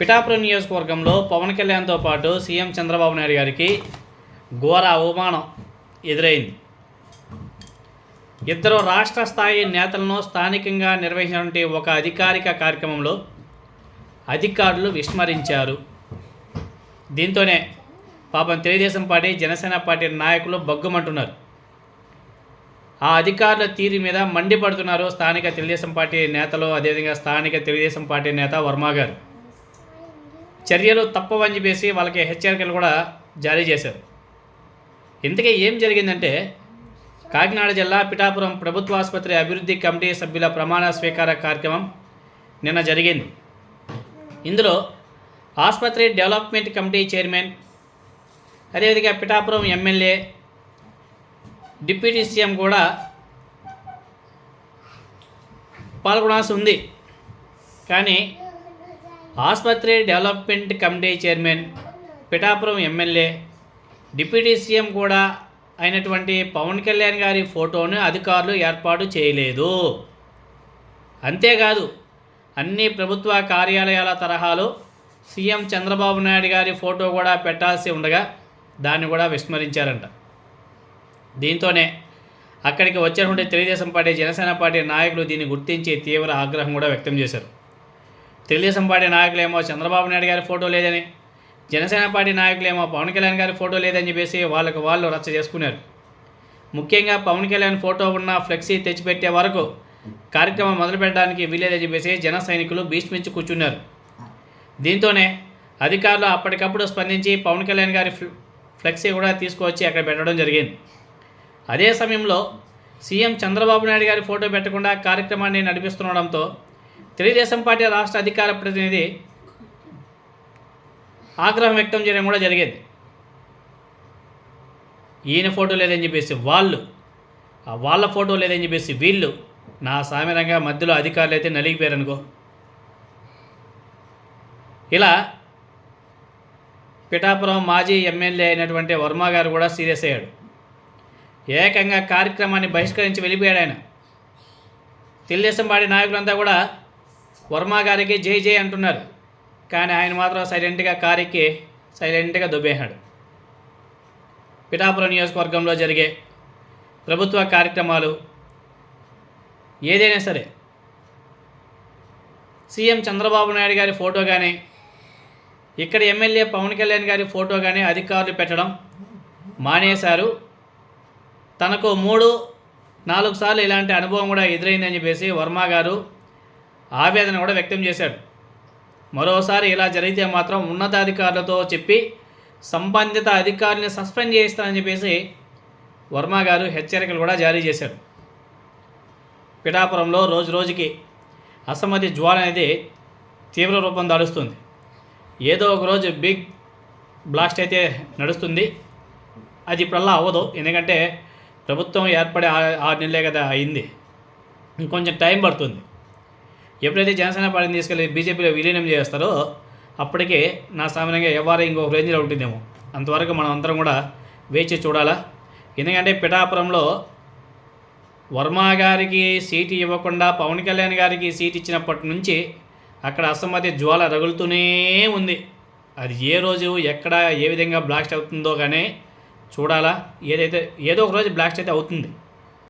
పిఠాపురం నియోజకవర్గంలో పవన్ కళ్యాణ్తో పాటు సీఎం చంద్రబాబు నాయుడు గారికి ఘోర అవమానం ఎదురైంది. ఇద్దరు రాష్ట్ర స్థాయి నేతలను స్థానికంగా నిర్వహించినటువంటి ఒక అధికారిక కార్యక్రమంలో అధికారులు విస్మరించారు. దీంతోనే పాపం తెలుగుదేశం పార్టీ జనసేన పార్టీ నాయకులు బగ్గుమంటున్నారు. ఆ అధికారుల తీరు మీద మండిపడుతున్నారు స్థానిక తెలుగుదేశం పార్టీ నేతలు అదేవిధంగా స్థానిక తెలుగుదేశం పార్టీ నేత వర్మ గారు. చర్యలు తప్పవని చెప్పేసి వాళ్ళకి హెచ్చరికలు కూడా జారీ చేశారు. ఇంతకీ ఏం జరిగిందంటే కాకినాడ జిల్లా పిఠాపురం ప్రభుత్వ ఆసుపత్రి అభివృద్ధి కమిటీ సభ్యుల ప్రమాణ స్వీకార కార్యక్రమం నిన్న జరిగింది. ఇందులో ఆసుపత్రి డెవలప్మెంట్ కమిటీ చైర్మన్ అదేవిధంగా పిఠాపురం ఎమ్మెల్యే డిప్యూటీ సీఎం కూడా పాల్గొనాల్సి ఉంది. కానీ ఆసుపత్రి development committee chairman Pithapuram MLA deputy CM కూడా అయినటువంటి పవన్ కళ్యాణ్ గారి ఫోటోను అధికారులు ఏర్పాటు చేయలేదు. అంతేకాదు అన్ని ప్రభుత్వ కార్యాలయాల తరహాలో సీఎం చంద్రబాబు నాయుడు గారి ఫోటో కూడా పెట్టాల్సి ఉండగా దాన్ని కూడా విస్మరించారంట. దీంతోనే అక్కడికి వచ్చినటువంటి తెలుగుదేశం పార్టీ జనసేన పార్టీ నాయకులు దీన్ని గుర్తించి తీవ్ర ఆగ్రహం కూడా వ్యక్తం చేశారు. తెలుగుదేశం పార్టీ నాయకులేమో చంద్రబాబు నాయుడు గారి ఫోటో లేదని జనసేన పార్టీ నాయకులేమో పవన్ కళ్యాణ్ గారి ఫోటో లేదని చెప్పేసి వాళ్ళకు వాళ్ళు రచ్చ చేసుకున్నారు. ముఖ్యంగా పవన్ కళ్యాణ్ ఫోటో ఉన్న ఫ్లెక్సీ తెచ్చిపెట్టే వరకు కార్యక్రమం మొదలుపెట్టడానికి వీలేదని చెప్పేసి జన సైనికులు భీష్మించి కూర్చున్నారు. దీంతోనే అధికారులు అప్పటికప్పుడు స్పందించి పవన్ కళ్యాణ్ గారి ఫ్ల- ఫ్లెక్సీ కూడా తీసుకువచ్చి అక్కడ పెట్టడం జరిగింది. అదే సమయంలో సీఎం చంద్రబాబు నాయుడు గారి ఫోటో పెట్టకుండా కార్యక్రమాన్ని నడిపిస్తుండడంతో తెలుగుదేశం పార్టీ రాష్ట్ర అధికార ప్రతినిధి ఆగ్రహం వ్యక్తం చేయడం కూడా జరిగింది. ఈయన ఫోటో లేదని చెప్పేసి వాళ్ళు ఆ వాళ్ళ ఫోటో లేదని చెప్పేసి వీళ్ళు నా సామెరంగా మధ్యలో అధికారులు అయితే నలిగిపోయారు అనుకో ఇలా పిఠాపురం మాజీ ఎమ్మెల్యే అయినటువంటి వర్మ గారు కూడా సీరియస్ అయ్యాడు. ఏకంగా కార్యక్రమాన్ని బహిష్కరించి వెళ్ళిపోయాడు ఆయన. తెలుగుదేశం పార్టీ నాయకులంతా కూడా వర్మ గారికి జై జై అంటున్నారు. కానీ ఆయన మాత్రం సైలెంట్గా కారెక్కి సైలెంట్గా దుబ్బేశాడు. పిఠాపురం నియోజకవర్గంలో జరిగే ప్రభుత్వ కార్యక్రమాలు ఏదైనా సరే సీఎం చంద్రబాబు నాయుడు గారి ఫోటో కానీ ఇక్కడ ఎమ్మెల్యే పవన్ కళ్యాణ్ గారి ఫోటో కానీ అధికారులు పెట్టడం మానేశారు. తనకు మూడు నాలుగు సార్లు ఇలాంటి అనుభవం కూడా ఎదురైందని చెప్పేసి వర్మ గారు ఆవేదన కూడా వ్యక్తం చేశాడు. మరోసారి ఇలా జరిగితే మాత్రం ఉన్నతాధికారులతో చెప్పి సంబంధిత అధికారుల్ని సస్పెండ్ చేయిస్తానని చెప్పేసి వర్మ గారు హెచ్చరికలు కూడా జారీ చేశారు. పిఠాపురంలో రోజు రోజుకి అసమ్మతి జ్వాల అనేది తీవ్ర రూపం దాలుస్తుంది. ఏదో ఒక రోజు బిగ్ బ్లాస్ట్ అయితే నడుస్తుంది. అది ఇప్పుడల్లా అవ్వదు. ఎందుకంటే ప్రభుత్వం ఏర్పడే ఆ- ఆరు నెలలే కదా అయింది. ఇంకొంచెం టైం పడుతుంది. ఎప్పుడైతే జనసేన పార్టీని తీసుకెళ్ళి బీజేపీలో విలీనం చేస్తారో అప్పటికే నా సామాన్యంగా ఎవరు ఇంకొక రేంజ్లో ఉంటుందేమో. అంతవరకు మనం అందరం కూడా వేచి చూడాలా. ఎందుకంటే పిఠాపురంలో వర్మ గారికి సీటు ఇవ్వకుండా పవన్ కళ్యాణ్ గారికి సీట్ ఇచ్చినప్పటి నుంచి అక్కడ అసమ్మతి జ్వాల రగులుతూనే ఉంది. అది ఏ రోజు ఎక్కడ ఏ విధంగా బ్లాస్ట్ అవుతుందో కానీ చూడాలా. ఏదైతే ఏదో ఒక రోజు బ్లాస్ట్ అయితే అవుతుంది.